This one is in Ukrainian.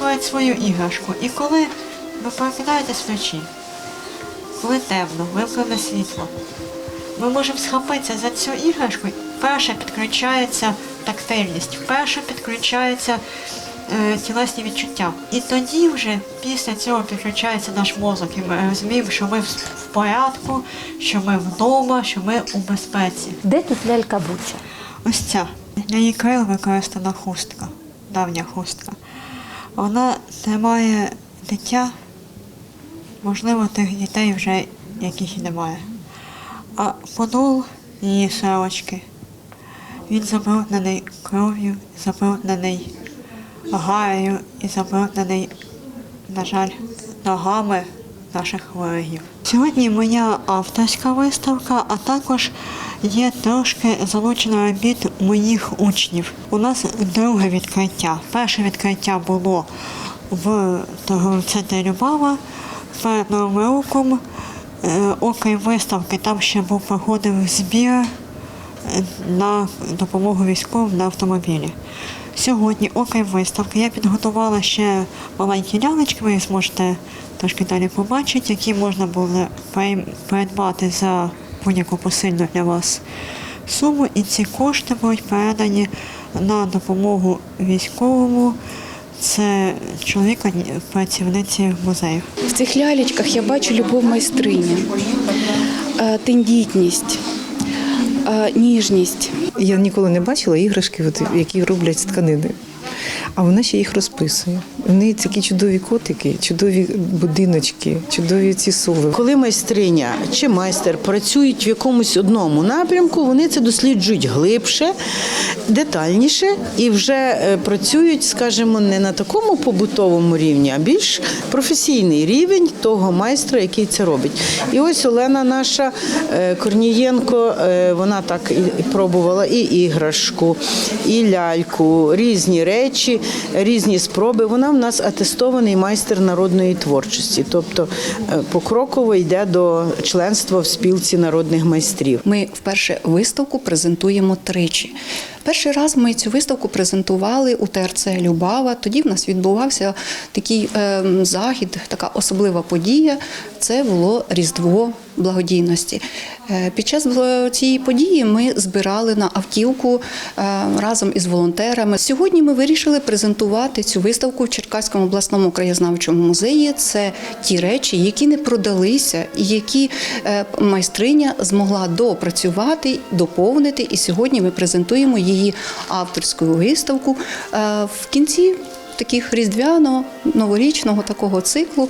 беріть свою іграшку. І коли ви прокидаєтесь вночі, коли темно, вимкнене світло, ми можемо схопитися за цю іграшку. Перше підключається тактильність, перше підключається е, тілесні відчуття. І тоді вже після цього підключається наш мозок, і ми розуміємо, що ми в в порядку, що ми вдома, що ми у безпеці. Де тут лялька Буча? Ось ця. Для її крил використана хустка, давня хустка. Вона тримає дитя, можливо, тих дітей вже яких немає. А подол її сорочки, він забруднений кров'ю, забруднений гарою і забруднений, на жаль, ногами наших ворогів. Сьогодні моя авторська виставка, а також є трошки залучено робіт моїх учнів. У нас друге відкриття. Перше відкриття було в торговому центрі Любава перед Новим роком. Е, Окрім виставки, там ще був проходив збір на допомогу військовим на автомобілі. Сьогодні, окрім виставки, я підготувала ще маленькі лялечки, ви зможете трошки далі побачити, які можна було придбати за будь-яку посильну для вас суму. І ці кошти будуть передані на допомогу військовому. Це чоловіка працівниці музею. В цих лялечках я бачу любов майстрині, е, тендітність, ніжність. Я ніколи не бачила іграшки, які роблять з тканини. А вона ще їх розписує. У неї такі чудові котики, чудові будиночки, чудові ці сови. Коли майстриня чи майстер працюють в якомусь одному напрямку, вони це досліджують глибше, детальніше і вже е, працюють, скажімо, не на такому побутовому рівні, а більш професійний рівень того майстра, який це робить. І ось Олена наша е, Корнієнко, е, вона так і пробувала і іграшку, і ляльку, різні речі, різні спроби. Вона в нас атестований майстер народної творчості, тобто е, покроково йде до членства в спілці народних майстрів. Ми вперше виставку презентуємо тричі. Перший раз ми цю виставку презентували у ТРЦ Любава. Тоді в нас відбувався такий е, захід, така особлива подія. Це було Різдво благодійності. Е, Під час цієї події ми збирали на автівку е, разом із волонтерами. Сьогодні ми вирішили презентувати цю виставку в Черкаському обласному краєзнавчому музеї. Це ті речі, які не продалися, і які е, майстриня змогла доопрацювати, доповнити. І сьогодні ми презентуємо її авторську виставку Е, в кінці таких різдвяно-новорічного такого циклу.